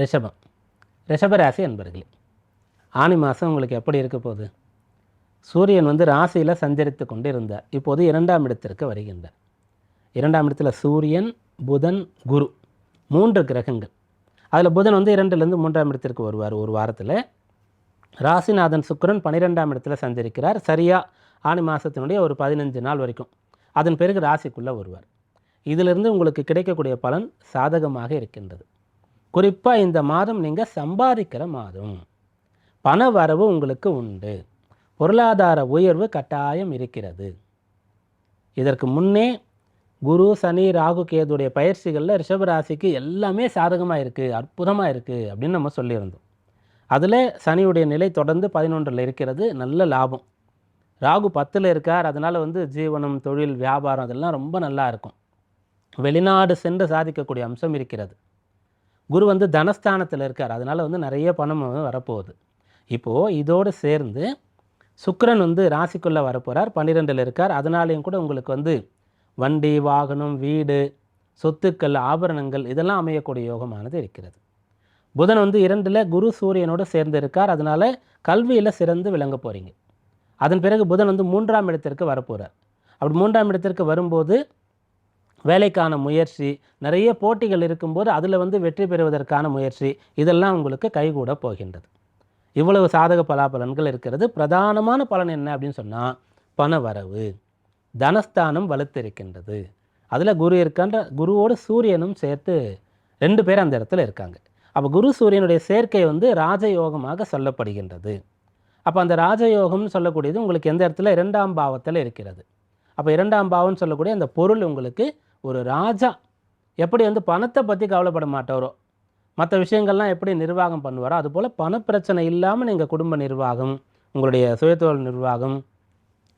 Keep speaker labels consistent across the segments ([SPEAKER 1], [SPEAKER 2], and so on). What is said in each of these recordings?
[SPEAKER 1] ரிஷபம். ரிஷபராசி அன்பர்களே ஆனி மாதம் உங்களுக்கு எப்படி இருக்க போகுது? சூரியன் வந்து ராசியில் சஞ்சரித்து கொண்டு இருந்தார் இப்போது இரண்டாம் இடத்திற்கு வருகின்றார். இரண்டாம் இடத்தில் சூரியன் புதன் குரு மூன்று கிரகங்கள். அதில் புதன் வந்து இரண்டுலேருந்து மூன்றாம் இடத்திற்கு வருவார். ஒரு வாரத்தில் ராசிநாதன் சுக்கிரன் பன்னிரெண்டாம் இடத்துல சஞ்சரிக்கிறார். சரியாக ஆனி மாதத்தினுடைய ஒரு பதினஞ்சு நாள் வரைக்கும் அதன் பிறகு ராசிக்குள்ளே வருவார். இதிலிருந்து உங்களுக்கு கிடைக்கக்கூடிய பலன் சாதகமாக இருக்கின்றது. குறிப்பாக இந்த மாதம் நீங்கள் சம்பாதிக்கிற மாதம். பண வரவு உங்களுக்கு உண்டு. பொருளாதார உயர்வு கட்டாயம் இருக்கிறது. இதற்கு முன்னே குரு சனி ராகு கேதுடைய பயிற்சிகளில் ரிஷபராசிக்கு எல்லாமே சாதகமாக இருக்குது அற்புதமாக இருக்குது அப்படின்னு நம்ம சொல்லியிருந்தோம். அதில் சனியுடைய நிலை தொடர்ந்து பதினொன்றில் இருக்கிறது நல்ல லாபம். ராகு பத்தில் இருக்கார் அதனால் வந்து ஜீவனம் தொழில் வியாபாரம் அதெல்லாம் ரொம்ப நல்லா இருக்கும். வெளிநாடு சென்று சாதிக்கக்கூடிய அம்சம் இருக்கிறது. குரு வந்து தனஸ்தானத்தில் இருக்கார். அதனால் வந்து நிறைய பணம் வரப்போகுது. இப்போது இதோடு சேர்ந்து சுக்கரன் வந்து ராசிக்குள்ளே வரப்போகிறார் பன்னிரெண்டில் இருக்கார். அதனாலேயும் கூட உங்களுக்கு வந்து வண்டி வாகனம் வீடு சொத்துக்கள் ஆபரணங்கள் இதெல்லாம் அமையக்கூடிய யோகமானது இருக்கிறது. புதன் வந்து இரண்டில் குரு சூரியனோடு சேர்ந்து இருக்கார். அதனால் கல்வியில் சிறந்து விளங்க போகிறீங்க அதன் பிறகு புதன் வந்து மூன்றாம் இடத்திற்கு வரப்போகிறார் அப்படி மூன்றாம் இடத்திற்கு வரும்போது வேலைக்கான முயற்சி நிறைய போட்டிகள் இருக்கும்போது அதில் வந்து வெற்றி பெறுவதற்கான முயற்சி இதெல்லாம் உங்களுக்கு கைகூட போகின்றது. இவ்வளவு சாதக பலாபலன்கள் இருக்கிறது. பிரதானமான பலன் என்ன அப்படின்னு சொன்னால் பண வரவு தனஸ்தானம் வலுத்திருக்கின்றது. அதில் குரு இருக்கின்ற குருவோடு சூரியனும் சேர்த்து ரெண்டு பேர் அந்த இடத்துல இருக்காங்க. அப்போ குரு சூரியனுடைய சேர்க்கை வந்து ராஜயோகமாக சொல்லப்படுகின்றது. அப்போ அந்த ராஜயோகம்னு சொல்லக்கூடியது உங்களுக்கு எந்த இடத்துல? இரண்டாம் பாவத்தில் இருக்கிறது. அப்போ இரண்டாம் பாவம்னு சொல்லக்கூடிய அந்த பொருள் உங்களுக்கு ஒரு ராஜா எப்படி வந்து பணத்தை பற்றி கவலைப்பட மாட்டாரோ மற்ற விஷயங்கள்லாம் எப்படி நிர்வாகம் பண்ணுவாரோ அதுபோல் பணப்பிரச்சனை இல்லாமல் நீங்கள் குடும்ப நிர்வாகம் உங்களுடைய சுயதொழில் நிர்வாகம்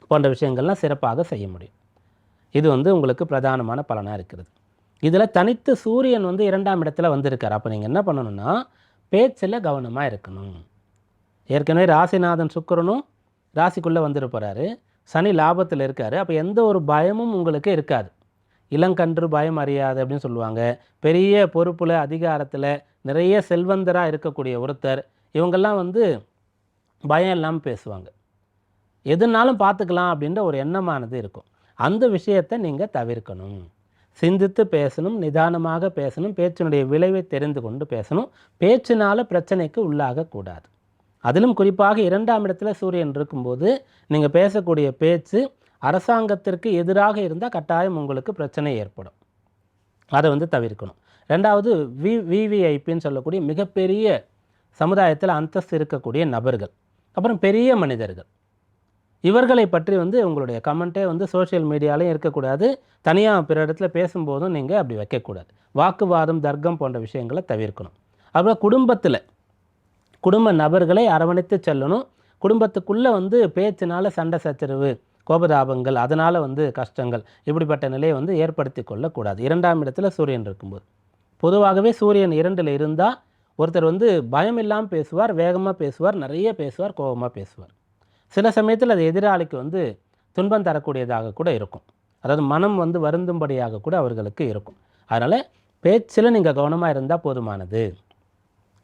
[SPEAKER 1] போன்ற விஷயங்கள்லாம் சிறப்பாக செய்ய முடியும். இது வந்து உங்களுக்கு பிரதானமான பலனாக இருக்கிறது. இதில் தனித்து சூரியன் வந்து இரண்டாம் இடத்துல வந்திருக்கார். அப்போ நீங்கள் என்ன பண்ணணும்னா பேச்சில் கவனமாக இருக்கணும். ஏற்கனவே ராசிநாதன் சுக்கிரனும் ராசிக்குள்ளே வந்துட்டு சனி லாபத்தில் இருக்கார். அப்போ எந்த ஒரு பயமும் உங்களுக்கு இருக்காது. இளங்கன்று பயம் அறியாது அப்படின்னு சொல்லுவாங்க. பெரிய பொறுப்பில் அதிகாரத்தில் நிறைய செல்வந்தராக இருக்கக்கூடிய ஒருத்தர் இவங்கெல்லாம் வந்து பயம் இல்லாமல் பேசுவாங்க. எதுனாலும் பார்த்துக்கலாம் அப்படின்ற ஒரு எண்ணமானது இருக்கும். அந்த விஷயத்தை நீங்கள் தவிர்க்கணும். சிந்தித்து பேசணும் நிதானமாக பேசணும் பேச்சினுடைய விளைவை தெரிந்து கொண்டு பேசணும். பேச்சினால் பிரச்சனைக்கு உள்ளாகக்கூடாது அதிலும் குறிப்பாக இரண்டாம் இடத்துல சூரியன் இருக்கும்போது நீங்கள் பேசக்கூடிய பேச்சு அரசாங்கத்திற்கு எதிராக இருந்தால் கட்டாயம் உங்களுக்கு பிரச்சனை ஏற்படும். அதை வந்து தவிர்க்கணும். ரெண்டாவது வி விவிஐபின்னு சொல்லக்கூடிய மிகப்பெரிய சமுதாயத்தில் அந்தஸ்து இருக்கக்கூடிய நபர்கள். அப்புறம் பெரிய மனிதர்கள். இவர்களை பற்றி வந்து உங்களுடைய கமெண்ட்டே வந்து சோஷியல் மீடியாலையும் இருக்கக்கூடாது. தனியாக பிற இடத்துல பேசும்போதும் நீங்கள் அப்படி வைக்கக்கூடாது. வாக்குவாதம் தர்க்கம் போன்ற விஷயங்களை தவிர்க்கணும். அப்புறம் குடும்பத்தில் குடும்ப நபர்களை அரவணைத்து செல்லணும். குடும்பத்துக்குள்ளே வந்து பேச்சினால சண்டை சச்சரவு கோபதாபங்கள் அதனால் வந்து கஷ்டங்கள் இப்படிப்பட்ட நிலையை வந்து ஏற்படுத்தி கொள்ளக்கூடாது. இரண்டாம் இடத்துல சூரியன் இருக்கும்போது. பொதுவாகவே சூரியன் இரண்டில் இருந்தால் ஒருத்தர் வந்து பயம் இல்லாமல் பேசுவார் வேகமாக பேசுவார் நிறைய பேசுவார் கோபமாக பேசுவார். சில சமயத்தில் அது எதிராளிக்கு வந்து துன்பம் தரக்கூடியதாக கூட இருக்கும். அதாவது மனம் வந்து வருந்தும்படியாக கூட அவர்களுக்கு இருக்கும். அதனால் பேச்சில் நீங்கள் கவனமாக இருந்தால் போதுமானது.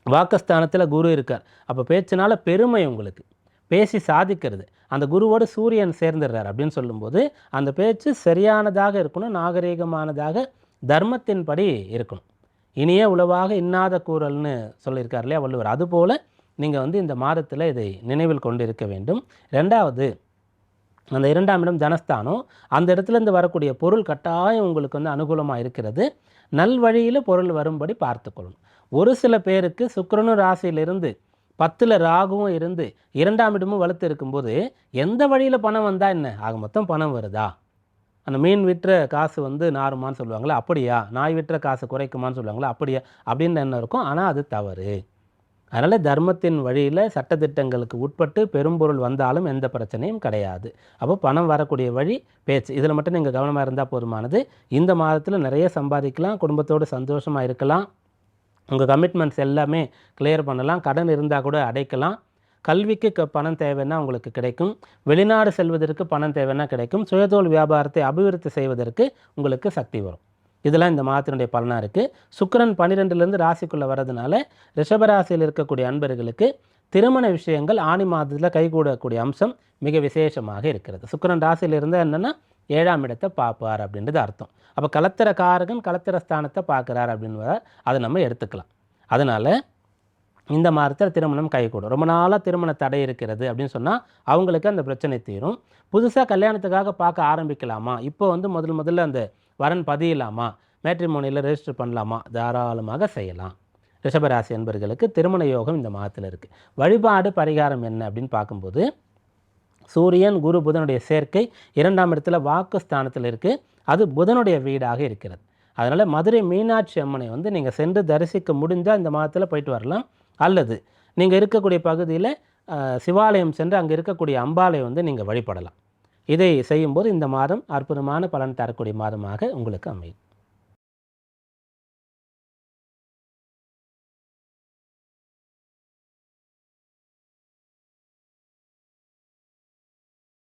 [SPEAKER 1] வாக்குஸ்தானத்தில் குரு இருக்கார். அப்போ பேச்சினால் பெருமை உங்களுக்கு. பேசி சாதிக்கிறது. அந்த குருவோடு சூரியன் சேர்ந்துடுறார் அப்படின்னு சொல்லும்போது அந்த பேச்சு சரியானதாக இருக்கணும் நாகரீகமானதாக தர்மத்தின்படி இருக்கணும். இனிய உளவாக இன்னாத கூறல்னு சொல்லியிருக்கார் இல்லையா வள்ளுவர். அதுபோல் நீங்கள் வந்து இந்த மாதத்தில் இதை நினைவில் கொண்டு இருக்க வேண்டும். ரெண்டாவது அந்த இரண்டாம் இடம் தனஸ்தானம். அந்த இடத்துலேருந்து வரக்கூடிய பொருள் கட்டாயம் உங்களுக்கு வந்து அனுகூலமாக இருக்கிறது. நல்வழியில் பொருள் வரும்படி பார்த்துக்கொள்ளணும். ஒரு சில பேருக்கு சுக்கரனு ராசியிலிருந்து பத்தில் ராகுவும் இருந்து இரண்டாம் இடமும் வலுத்து இருக்கும்போது எந்த வழியில் பணம் வந்தால் என்ன? ஆக மொத்தம் பணம் வருதா? அந்த மீன் விற்ற காசு வந்து நாருமான்னு சொல்லுவாங்களே அப்படியா? நாய் விற்ற காசு குறைக்குமான்னு சொல்லுவாங்களா அப்படியா? அப்படின்னு என்ன இருக்கும். ஆனால் அது தவறு. அதனால் தர்மத்தின் வழியில் சட்டத்திட்டங்களுக்கு உட்பட்டு பெரும்பொருள் வந்தாலும் எந்த பிரச்சனையும் கிடையாது. அப்போ பணம் வரக்கூடிய வழி பேச்சு. இதில் மட்டும் நீங்கள் கவனமாக இருந்தால் போதுமானது. இந்த மாதத்தில் நிறைய சம்பாதிக்கலாம் குடும்பத்தோடு சந்தோஷமாக இருக்கலாம். உங்கள் கமிட்மெண்ட்ஸ் எல்லாமே கிளியர் பண்ணலாம். கடன் இருந்தால் கூட அடைக்கலாம். கல்விக்கு க பணம் தேவைன்னா உங்களுக்கு கிடைக்கும். வெளிநாடு செல்வதற்கு பணம் தேவைன்னா கிடைக்கும். சுயதொழில் வியாபாரத்தை அபிவிருத்தி செய்வதற்கு உங்களுக்கு சக்தி வரும். இதெல்லாம் இந்த மாதத்தினுடைய பலனாக இருக்குது சுக்கரன் பன்னிரெண்டுலேருந்து ராசிக்குள்ளே வர்றதுனால ரிஷபராசியில் இருக்கக்கூடிய அன்பர்களுக்கு திருமண விஷயங்கள் ஆணி மாதத்தில் கைகூடக்கூடிய அம்சம் மிக விசேஷமாக இருக்கிறது. சுக்கரன் ராசியில் இருந்தால் என்னென்னா ஏழாம் இடத்தை பார்ப்பார் அப்படின்றது அர்த்தம். அப்போ கலத்திர காரகன் கலத்திர ஸ்தானத்தை பார்க்குறார் அப்படின்னு அதை நம்ம எடுத்துக்கலாம். அதனால் இந்த மாதத்தில் திருமணம் கைகூடும். ரொம்ப நாளாக திருமண தடை இருக்கிறது அப்படின்னு சொன்னால் அவங்களுக்கு அந்த பிரச்சனை தீரும். புதுசாக கல்யாணத்துக்காக பார்க்க ஆரம்பிக்கலாமா? இப்போ வந்து முதல் முதல்ல அந்த வரன் பதியலாமா? மேட்ரிமோனியில் ரெஜிஸ்டர் பண்ணலாமா? தாராளமாக செய்யலாம். ரிஷபராசி என்பர்களுக்கு திருமண யோகம் இந்த மாதத்தில் இருக்குது வழிபாடு பரிகாரம் என்ன அப்படின்னு பார்க்கும்போது சூரியன் குரு புதனுடைய சேர்க்கை இரண்டாம் இடத்துல வாக்கு ஸ்தானத்தில் இருக்குது அது புதனுடைய வீடாக இருக்கிறது. அதனால் மதுரை மீனாட்சி அம்மனை வந்து நீங்கள் சென்று தரிசிக்க முடிஞ்சால் இந்த மாதத்தில் போயிட்டு வரலாம். அல்லது நீங்கள் இருக்கக்கூடிய பகுதியில் சிவாலயம் சென்று அங்கே இருக்கக்கூடிய அம்பாலை வந்து நீங்கள் வழிபடலாம். இதை செய்யும்போது இந்த மாதம் அற்புதமான பலன் தரக்கூடிய மாதமாக உங்களுக்கு அமையும்.